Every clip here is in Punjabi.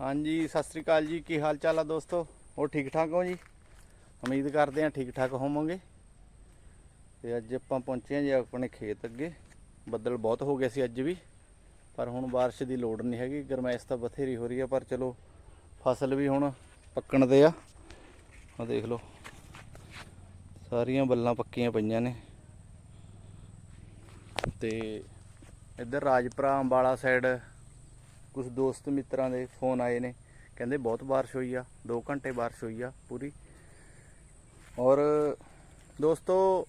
ਹਾਂਜੀ, ਸਤਿ ਸ੍ਰੀ ਅਕਾਲ ਜੀ। ਕੀ ਹਾਲ ਚਾਲ ਆ ਦੋਸਤੋ? ਹੋਰ ਠੀਕ ਠਾਕ ਹੋ ਜੀ? ਉਮੀਦ ਕਰਦੇ ਹਾਂ ਠੀਕ ਠਾਕ ਹੋਵੋਗੇ। ਤੇ ਅੱਜ ਆਪਾਂ ਪਹੁੰਚੇ ਹਾਂ ਜੀ ਆਪਣੇ ਖੇਤ ਅੱਗੇ। ਬੱਦਲ ਬਹੁਤ ਹੋ ਗਏ ਸੀ ਅੱਜ ਵੀ, ਪਰ ਹੁਣ ਬਾਰਿਸ਼ ਦੀ ਲੋੜ ਨਹੀਂ ਹੈਗੀ। ਗਰਮੈਸ਼ ਤਾਂ ਬਥੇਰੀ ਹੋ ਰਹੀ ਆ, ਪਰ ਚਲੋ ਫਸਲ ਵੀ ਹੁਣ ਪੱਕਣ ਦੇ ਆ। ਆ ਦੇਖ ਲਓ। ਸਾਰੀਆਂ ਬੱਲਾਂ ਪੱਕੀਆਂ ਪਈਆਂ ਨੇ। ਤੇ ਇੱਧਰ ਰਾਜਪੁਰਾ ਅੰਬਾਲਾ ਸਾਈਡ ਕੁਝ ਦੋਸਤ ਮਿੱਤਰਾਂ ਦੇ ਫੋਨ ਆਏ ਨੇ। ਕਹਿੰਦੇ ਬਹੁਤ ਬਾਰਿਸ਼ ਹੋਈ ਆ 2 ਘੰਟੇ ਬਾਰਿਸ਼ ਹੋਈ ਆ ਪੂਰੀ। ਔਰ ਦੋਸਤੋ,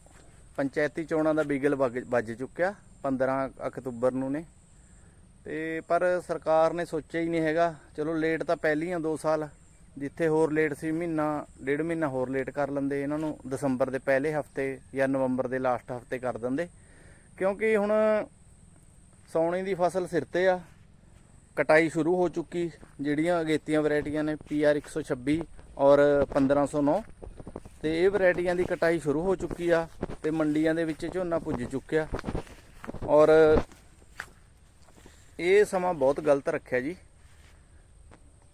ਪੰਚਾਇਤੀ ਚੋਣਾਂ ਦਾ ਬਿਗਲ ਵੱਗ- ਵੱਜ ਚੁੱਕਿਆ 15 ਅਕਤੂਬਰ ਨੂੰ ਨੇ। ਤੇ ਪਰ ਸਰਕਾਰ ਨੇ ਸੋਚਿਆ ਹੀ ਨਹੀਂ ਹੈਗਾ, ਚਲੋ ਲੇਟ ਤਾਂ ਪਹਿਲੀਆਂ 2 ਸਾਲ, ਜਿੱਥੇ ਹੋਰ ਲੇਟ ਸੀ ਮਹੀਨਾ, ਡੇਢ ਮਹੀਨਾ ਹੋਰ ਲੇਟ ਕਰ ਲੈਂਦੇ, ਇਹਨਾਂ ਨੂੰ ਦਸੰਬਰ ਦੇ ਪਹਿਲੇ ਹਫ਼ਤੇ ਜਾਂ ਨਵੰਬਰ ਦੇ ਲਾਸਟ ਹਫ਼ਤੇ ਕਰ ਦਿੰਦੇ। ਕਿਉਂਕਿ ਹੁਣ ਸੌਣੀ ਦੀ ਫਸਲ ਸਿਰ ਤੇ ਆ ਕਟਾਈ ਸ਼ੁਰੂ ਹੋ ਚੁੱਕੀ, ਜਿਹੜੀਆਂ ਅਗੇਤੀਆਂ ਵੈਰਾਈਟੀਆਂ ਨੇ PR 126 ਔਰ 1509 ਤੇ ਇਹ ਵੈਰਾਈਟੀਆਂ ਦੀ ਕਟਾਈ ਸ਼ੁਰੂ ਹੋ ਚੁੱਕੀ ਆ ਤੇ ਮੰਡੀਆਂ ਦੇ ਵਿੱਚ ਝੋਨਾ ਪੁੱਜ ਚੁੱਕਿਆ। ਔਰ ਇਹ ਸਮਾਂ ਬਹੁਤ ਗਲਤ ਰੱਖਿਆ ਜੀ।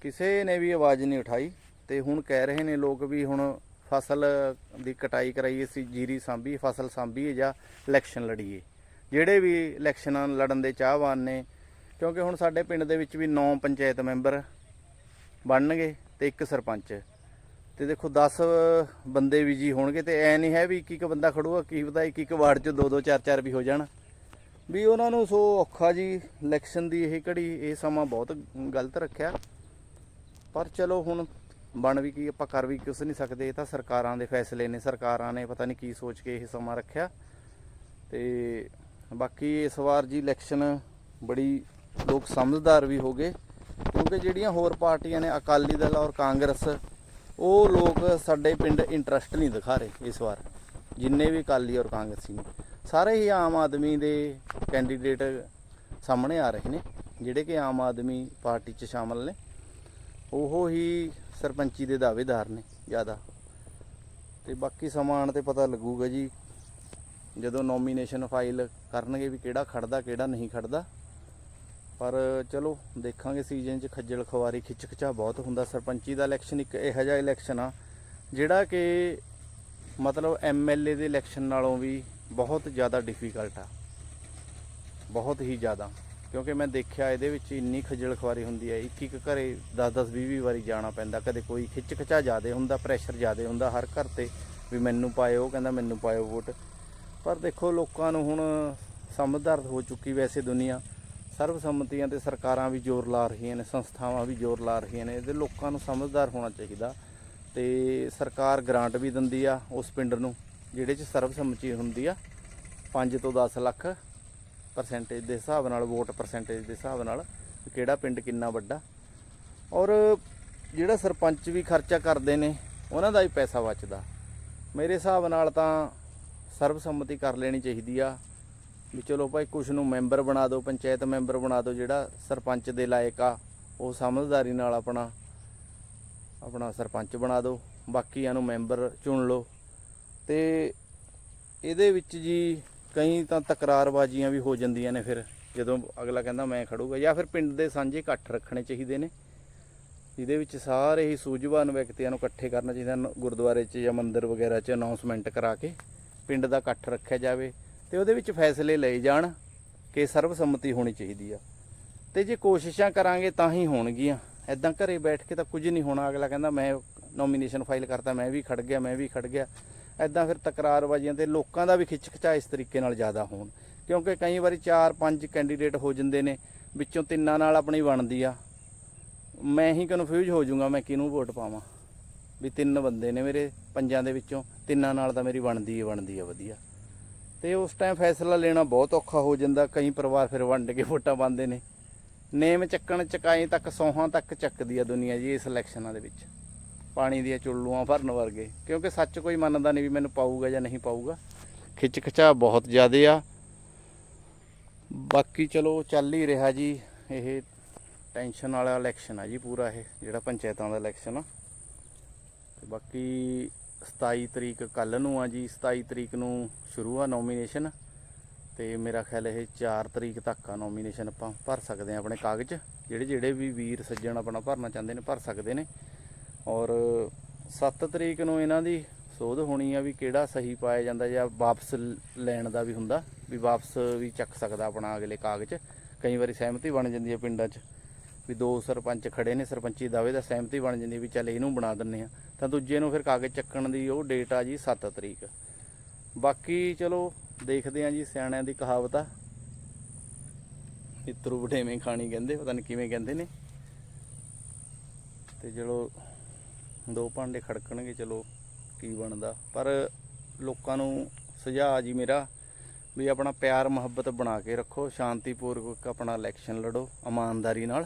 ਕਿਸੇ ਨੇ ਵੀ ਆਵਾਜ਼ ਨਹੀਂ ਉਠਾਈ ਤੇ ਹੁਣ ਕਹਿ ਰਹੇ ਨੇ ਲੋਕ ਵੀ ਹੁਣ ਫਸਲ ਦੀ ਕਟਾਈ ਕਰਾਈਏ ਸੀ, ਜੀਰੀ ਸਾਂਭੀ ਫਸਲ ਸਾਂਭੀਏ ਜਾਂ ਇਲੈਕਸ਼ਨ ਲੜੀਏ। ਜਿਹੜੇ ਵੀ ਇਲੈਕਸ਼ਨਾਂ ਲੜਨ ਦੇ ਚਾਹਵਾਨ ਨੇ ਕਿਉਂਕਿ ਹੁਣ ਸਾਡੇ ਪਿੰਡ ਦੇ ਵਿੱਚ ਵੀ 9 ਪੰਚਾਇਤ ਮੈਂਬਰ ਬਣਨਗੇ ਤੇ ਇੱਕ ਸਰਪੰਚ। ਤੇ ਦੇਖੋ 10 ਬੰਦੇ ਵੀ ਜੀ ਹੋਣਗੇ ਤੇ ਐ ਨਹੀਂ ਹੈ ਵੀ ਇੱਕ ਇੱਕ ਬੰਦਾ ਖੜੂਗਾ, ਕੀ ਪਤਾ ਇੱਕ ਇੱਕ ਵਾਰਡ 'ਚ ਦੋ ਦੋ ਚਾਰ ਚਾਰ ਵੀ ਹੋ ਜਾਣ। ਵੀ ਉਹਨਾਂ ਨੂੰ ਸੋ ਔਖਾ ਜੀ, ਇਲੈਕਸ਼ਨ ਦੀ ਇਹ ਘੜੀ, ਇਹ ਸਮਾਂ ਬਹੁਤ ਗਲਤ ਰੱਖਿਆ। ਪਰ ਚਲੋ ਹੁਣ ਬਣ ਵੀ ਕੀ, ਆਪਾਂ ਕਰ ਵੀ ਕੁਛ ਨਹੀਂ ਸਕਦੇ, ਇਹ ਤਾਂ ਸਰਕਾਰਾਂ ਦੇ ਫੈਸਲੇ ਨੇ, ਸਰਕਾਰਾਂ ਨੇ ਪਤਾ ਨਹੀਂ ਕੀ ਸੋਚ ਕੇ ਇਹ ਸਮਾਂ ਰੱਖਿਆ। ਤੇ ਬਾਕੀ ਇਸ ਵਾਰ ਜੀ ਇਲੈਕਸ਼ਨ ਬੜੀ ਲੋਕ ਸਮਝਦਾਰ ਵੀ ਹੋ ਗਏ, ਕਿਉਂਕਿ ਜਿਹੜੀਆਂ ਹੋਰ ਪਾਰਟੀਆਂ ਨੇ ਅਕਾਲੀ ਦਲ ਔਰ ਕਾਂਗਰਸ, ਉਹ ਲੋਕ ਸਾਡੇ ਪਿੰਡ ਇੰਟਰਸਟ ਨਹੀਂ ਦਿਖਾ ਰਹੇ ਇਸ ਵਾਰ, ਜਿੰਨੇ ਵੀ ਅਕਾਲੀ ਔਰ ਕਾਂਗਰਸੀ ਨੇ। ਸਾਰੇ ਹੀ ਆਮ ਆਦਮੀ ਦੇ ਕੈਂਡੀਡੇਟ ਸਾਹਮਣੇ ਆ ਰਹੇ ਨੇ, ਜਿਹੜੇ ਕਿ ਆਮ ਆਦਮੀ ਪਾਰਟੀ 'ਚ ਸ਼ਾਮਲ ਨੇ। ਉਹ ਹੀ ਸਰਪੰਚੀ ਦੇ ਦਾਅਵੇਦਾਰ ਨੇ ਜ਼ਿਆਦਾ। ਤੇ ਬਾਕੀ ਸਮਾਨ ਤੇ ਪਤਾ ਲੱਗੂਗਾ ਜੀ, ਜਦੋਂ ਨੋਮੀਨੇਸ਼ਨ ਫਾਈਲ ਕਰਨਗੇ ਵੀ ਕਿਹੜਾ ਖੜਦਾ, ਕਿਹੜਾ ਨਹੀਂ ਖੜਦਾ। ਪਰ ਚਲੋ, ਦੇਖਾਂਗੇ ਸੀਜ਼ਨ 'ਚ ਖੱਜਲ ਖਵਾਰੀ ਖਿੱਚ-ਖਚਾ ਬਹੁਤ ਹੁੰਦਾ। ਸਰਪੰਚੀ ਦਾ ਇਲੈਕਸ਼ਨ ਇੱਕ ਇਹੋ ਜਿਹਾ ਇਲੈਕਸ਼ਨ ਆ, ਜਿਹੜਾ ਕਿ ਮਤਲਬ ਐਮਐਲਏ ਦੇ ਇਲੈਕਸ਼ਨ ਨਾਲੋਂ ਵੀ ਬਹੁਤ ਜ਼ਿਆਦਾ ਡਿਫਿਕਲਟ ਆ। ਬਹੁਤ ਹੀ ਜ਼ਿਆਦਾ। ਕਿਉਂਕਿ ਮੈਂ ਦੇਖਿਆ ਇਹਦੇ ਵਿੱਚ ਇੰਨੀ ਖੱਜਲ ਖਵਾਰੀ ਹੁੰਦੀ ਹੈ ਇੱਕ ਇੱਕ ਘਰੇ 10-10 20-20 ਵਾਰੀ ਜਾਣਾ ਪੈਂਦਾ। ਕਦੇ ਕੋਈ ਖਿੱਚ-ਖਚਾ ਜ਼ਿਆਦੇ ਹੁੰਦਾ, ਪ੍ਰੈਸ਼ਰ ਜ਼ਿਆਦੇ ਹੁੰਦਾ ਹਰ ਘਰ ਤੇ, ਵੀ ਮੈਨੂੰ ਪਾਇਓ, ਉਹ ਕਹਿੰਦਾ ਮੈਨੂੰ ਪਾਇਓ ਵੋਟ। ਪਰ ਦੇਖੋ, ਲੋਕਾਂ ਨੂੰ ਹੁਣ ਸਮਝਦਾਰ ਹੋ ਚੁੱਕੀ ਵੈਸੇ ਦੁਨੀਆ। ਸਰਬਸੰਮਤੀਆਂ ਤੇ ਸਰਕਾਰਾਂ ਵੀ ਜ਼ੋਰ ਲਾ ਰਹੀਆਂ ਨੇ, ਸੰਸਥਾਵਾਂ ਵੀ ਜ਼ੋਰ ਲਾ ਰਹੀਆਂ ਨੇ, ਇਹਦੇ ਲੋਕਾਂ ਨੂੰ ਸਮਝਦਾਰ ਹੋਣਾ ਚਾਹੀਦਾ ਤੇ ਸਰਕਾਰ ਗ੍ਰਾਂਟ ਵੀ ਦਿੰਦੀ ਆ ਉਸ ਪਿੰਡ ਨੂੰ, ਜਿਹੜੇ 'ਚ ਸਰਬਸੰਮਤੀ ਹੁੰਦੀ ਆ 5 ਤੋਂ 10 ਲੱਖ ਪਰਸੈਂਟੇਜ ਦੇ ਹਿਸਾਬ ਨਾਲ ਵੋਟ ਪਰਸੈਂਟੇਜ ਦੇ ਹਿਸਾਬ ਨਾਲ ਕਿਹੜਾ ਪਿੰਡ ਕਿੰਨਾ ਵੱਡਾ। ਔਰ ਜਿਹੜਾ ਸਰਪੰਚ ਵੀ ਖਰਚਾ ਕਰਦੇ ਨੇ, ਉਹਨਾਂ ਦਾ ਹੀ ਪੈਸਾ ਬਚਦਾ। ਮੇਰੇ ਹਿਸਾਬ ਨਾਲ ਤਾਂ ਸਰਬਸੰਮਤੀ ਕਰ ਲੈਣੀ ਚਾਹੀਦੀ ਆ ਵੀ ਚਲੋ ਭਾਈ ਕੁਛ ਨੂੰ ਮੈਂਬਰ ਬਣਾ ਦਿਓ, ਪੰਚਾਇਤ ਮੈਂਬਰ ਬਣਾ ਦਿਓ, ਜਿਹੜਾ ਸਰਪੰਚ ਦੇ ਲਾਇਕ ਆ, ਉਹ ਸਮਝਦਾਰੀ ਨਾਲ ਆਪਣਾ ਆਪਣਾ ਸਰਪੰਚ ਬਣਾ ਦਿਓ। ਬਾਕੀਆਂ ਨੂੰ ਮੈਂਬਰ ਚੁਣ ਲਓ। ਤੇ ਇਹਦੇ ਵਿੱਚ ਜੀ ਕਈ ਤਾਂ ਤਕਰਾਰਬਾਜ਼ੀਆਂ ਵੀ ਹੋ ਜਾਂਦੀਆਂ ਨੇ ਫਿਰ, ਜਦੋਂ ਅਗਲਾ ਕਹਿੰਦਾ ਮੈਂ ਖੜੂਗਾ, ਜਾਂ ਫਿਰ ਪਿੰਡ ਦੇ ਸਾਂਝੇ ਇਕੱਠ ਰੱਖਣੇ ਚਾਹੀਦੇ ਨੇ। ਇਹਦੇ ਵਿੱਚ ਸਾਰੇ ਹੀ ਸੂਝਵਾਨ ਵਿਅਕਤੀਆਂ ਨੂੰ ਇਕੱਠੇ ਕਰਨਾ ਚਾਹੀਦਾ, ਗੁਰਦੁਆਰੇ 'ਚ ਜਾਂ ਮੰਦਿਰ ਵਗੈਰਾ 'ਚ ਅਨਾਉਂਸਮੈਂਟ ਕਰਾ ਕੇ, ਪਿੰਡ ਦਾ ਇਕੱਠ ਰੱਖਿਆ ਜਾਵੇ। ਤੇ ਉਹਦੇ ਵਿੱਚ ਫੈਸਲੇ ਲਏ ਜਾਣ ਕਿ ਸਰਬਸੰਮਤੀ ਹੋਣੀ ਚਾਹੀਦੀ ਆ। ਤੇ ਜੇ ਕੋਸ਼ਿਸ਼ਾਂ ਕਰਾਂਗੇ ਤਾਂ ਹੀ ਹੋਣਗੀਆਂ। ਐਦਾਂ ਘਰੇ ਬੈਠ ਕੇ ਤਾਂ ਕੁਝ ਨਹੀਂ ਹੋਣਾ। ਅਗਲਾ ਕਹਿੰਦਾ, ਮੈਂ ਨੋਮੀਨੇਸ਼ਨ ਫਾਈਲ ਕਰਤਾ, ਮੈਂ ਵੀ ਖੜ ਗਿਆ, ਮੈਂ ਵੀ ਖੜ ਗਿਆ। ਐਦਾਂ ਫਿਰ ਤਕਰਾਰਬਾਜ਼ੀਆਂ ਤੇ ਲੋਕਾਂ ਦਾ ਵੀ ਖਿੱਚ-ਖਚਾ ਇਸ ਤਰੀਕੇ ਨਾਲ ਜ਼ਿਆਦਾ ਹੋਣ। ਕਿਉਂਕਿ ਕਈ ਵਾਰੀ 4-5 ਕੈਂਡੀਡੇਟ ਹੋ ਜਾਂਦੇ ਨੇ, ਵਿੱਚੋਂ ਤਿੰਨਾਂ ਨਾਲ ਆਪਣੀ ਬਣਦੀ ਆ। ਮੈਂ ਹੀ ਕਨਫਿਊਜ਼ ਹੋ ਜਾਊਂਗਾ, ਮੈਂ ਕਿਹਨੂੰ ਵੋਟ ਪਾਵਾਂ? ਵੀ ਤਿੰਨ ਬੰਦੇ ਨੇ ਮੇਰੇ ਪੰਜਾਂ ਦੇ ਵਿੱਚੋਂ, ਤਿੰਨਾਂ ਨਾਲ ਤਾਂ ਮੇਰੀ ਬਣਦੀ ਹੈ ਬਣਦੀ ਆ ਵਧੀਆ। ਤੇ ਉਸ ਟਾਈਮ ਫੈਸਲਾ ਲੈਣਾ ਬਹੁਤ ਔਖਾ ਹੋ ਜਾਂਦਾ, ਕਈ ਪਰਿਵਾਰ ਫਿਰ ਵੰਡ ਕੇ ਵੋਟਾਂ ਪਾਉਂਦੇ ਨੇ। ਨੇਮ ਚੱਕਣ ਚਕਾਏ ਤੱਕ, ਸੌਹਾਂ ਤੱਕ ਚੱਕਦੀ ਆ ਦੁਨੀਆ ਜੀ ਇਸ ਇਲੈਕਸ਼ਨਾਂ ਦੇ ਵਿੱਚ। ਪਾਣੀ ਦੀਆਂ ਚੁੱਲੂਆਂ ਭਰਨ ਵਰਗੇ, ਕਿਉਂਕਿ ਸੱਚ ਕੋਈ ਮੰਨਦਾ ਨਹੀਂ ਵੀ ਮੈਨੂੰ ਪਾਊਗਾ ਜਾਂ ਨਹੀਂ ਪਾਊਗਾ। ਖਿੱਚ ਖਚਾ ਬਹੁਤ ਜ਼ਿਆਦੇ ਆ। ਬਾਕੀ ਚਲੋ, ਚੱਲ ਹੀ ਰਿਹਾ ਜੀ ਇਹ ਟੈਨਸ਼ਨ ਵਾਲਾ ਇਲੈਕਸ਼ਨ ਆ ਜੀ ਪੂਰਾ ਇਹ, ਜਿਹੜਾ ਪੰਚਾਇਤਾਂ ਦਾ ਇਲੈਕਸ਼ਨ ਆ। ਤੇ ਬਾਕੀ 27 ਤਰੀਕ ਕੱਲ ਨੂੰ ਆ ਜੀ 27 ਤਰੀਕ ਨੂੰ ਸ਼ੁਰੂ ਆ ਨੋਮੀਨੇਸ਼ਨ ਤੇ ਮੇਰਾ ਖਿਆਲ ਇਹ 4 ਤਰੀਕ ਤੱਕ ਆ ਨੋਮੀਨੇਸ਼ਨ ਆਪਾਂ ਭਰ ਸਕਦੇ ਆ ਆਪਣੇ ਕਾਗਜ਼। ਜਿਹੜੇ ਜਿਹੜੇ ਵੀ ਵੀਰ ਸੱਜਣ ਆਪਣਾ ਭਰਨਾ ਚਾਹੁੰਦੇ ਨੇ ਭਰ ਸਕਦੇ ਨੇ। ਔਰ 7 ਤਰੀਕ ਨੂੰ ਇਹਨਾਂ ਦੀ ਸੋਧ ਹੋਣੀ ਆ ਵੀ ਕਿਹੜਾ ਸਹੀ ਪਾਇਆ ਜਾਂਦਾ ਜਾਂ ਵਾਪਸ ਲੈਣ ਦਾ ਵੀ ਹੁੰਦਾ, ਵੀ ਵਾਪਸ ਵੀ ਚੱਕ ਸਕਦਾ ਆਪਣਾ ਅਗਲੇ ਕਾਗਜ਼। ਕਈ ਵਾਰੀ ਸਹਿਮਤੀ ਬਣ ਜਾਂਦੀ ਹੈ ਪਿੰਡਾਂ 'ਚ, ਵੀ ਦੋ ਸਰਪੰਚ ਖੜੇ ਨੇ, ਸਰਪੰਚੀ ਦਾਅਵੇ ਦਾ ਸਹਿਮਤੀ ਬਣ ਜਾਂਦੀ ਵੀ ਚੱਲ ਇਹਨੂੰ ਬਣਾ ਦਿੰਨੇ ਆ। ਤਾਂ ਦੂਜੇ ਨੂੰ ਫਿਰ ਕਾਗਜ਼ ਚੱਕਣ ਦੀ ਉਹ ਡੇਟ ਆ ਜੀ 7 ਤਰੀਕ। ਬਾਕੀ ਚਲੋ, ਦੇਖਦੇ ਆ ਜੀ ਸਿਆਣਿਆਂ ਦੀ ਕਹਾਵਤ ਆ। ਇਤਰੂ ਵਡੇਵੇਂ ਖਾਣੀ ਕਹਿੰਦੇ, ਪਤਾ ਨਹੀਂ ਕਿਵੇਂ ਕਹਿੰਦੇ ਨੇ। ਤੇ ਚਲੋ, ਦੋ ਭਾਂਡੇ ਖੜਕਣਗੇ, ਚਲੋ ਕੀ ਬਣਦਾ। ਪਰ ਲੋਕਾਂ ਨੂੰ ਸੁਝਾਅ ਜੀ ਮੇਰਾ ਵੀ ਆਪਣਾ ਪਿਆਰ, ਮੁਹੱਬਤ ਬਣਾ ਕੇ ਰੱਖੋ, ਸ਼ਾਂਤੀਪੂਰਵਕ ਆਪਣਾ ਇਲੈਕਸ਼ਨ ਲੜੋ, ਇਮਾਨਦਾਰੀ ਨਾਲ।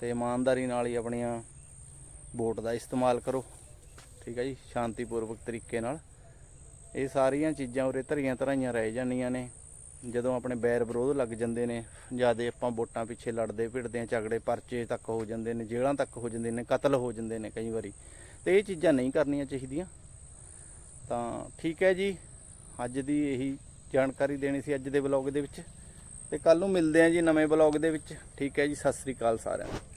ਤੇ ਇਮਾਨਦਾਰੀ ਨਾਲ ਹੀ ਆਪਣੀਆਂ ਵੋਟ ਦਾ ਇਸਤੇਮਾਲ ਕਰੋ। ਠੀਕ ਹੈ ਜੀ, ਸ਼ਾਂਤੀਪੂਰਵਕ ਤਰੀਕੇ ਨਾਲ। ਇਹ ਸਾਰੀਆਂ ਚੀਜ਼ਾਂ ਉਰੇ ਧਰੀਆਂ ਧਰਾਈਆਂ ਰਹਿ ਜਾਂਦੀਆਂ ਨੇ। ਜਦੋਂ ਆਪਣੇ ਬੈਰ ਵਿਰੋਧ ਲੱਗ ਜਾਂਦੇ ਨੇ, ਜਿਆਦੇ ਆਪਾਂ ਵੋਟਾਂ ਪਿੱਛੇ ਲੜਦੇ ਭਿੜਦੇ ਆ, ਝਗੜੇ ਪਰਚੇ ਤੱਕ ਹੋ ਜਾਂਦੇ ਨੇ, ਜੇਲ੍ਹਾਂ ਤੱਕ ਹੋ ਜਾਂਦੇ ਨੇ, ਕਤਲ ਹੋ ਜਾਂਦੇ ਨੇ ਕਈ ਵਾਰੀ। ਤੇ ਇਹ ਚੀਜ਼ਾਂ ਨਹੀਂ ਕਰਨੀਆਂ ਚਾਹੀਦੀਆਂ। ਤਾਂ ਠੀਕ ਹੈ ਜੀ, ਅੱਜ ਦੀ ਇਹੀ ਜਾਣਕਾਰੀ ਦੇਣੀ ਸੀ ਅੱਜ ਦੇ ਬਲੌਗ ਦੇ ਵਿੱਚ। ਤੇ ਕੱਲ ਨੂੰ ਮਿਲਦੇ ਹਾਂ ਜੀ ਨਵੇਂ ਬਲੌਗ ਦੇ ਵਿੱਚ। ਠੀਕ ਹੈ ਜੀ, ਸਤਿ ਸ੍ਰੀ ਅਕਾਲ ਸਾਰਿਆਂ ਨੂੰ।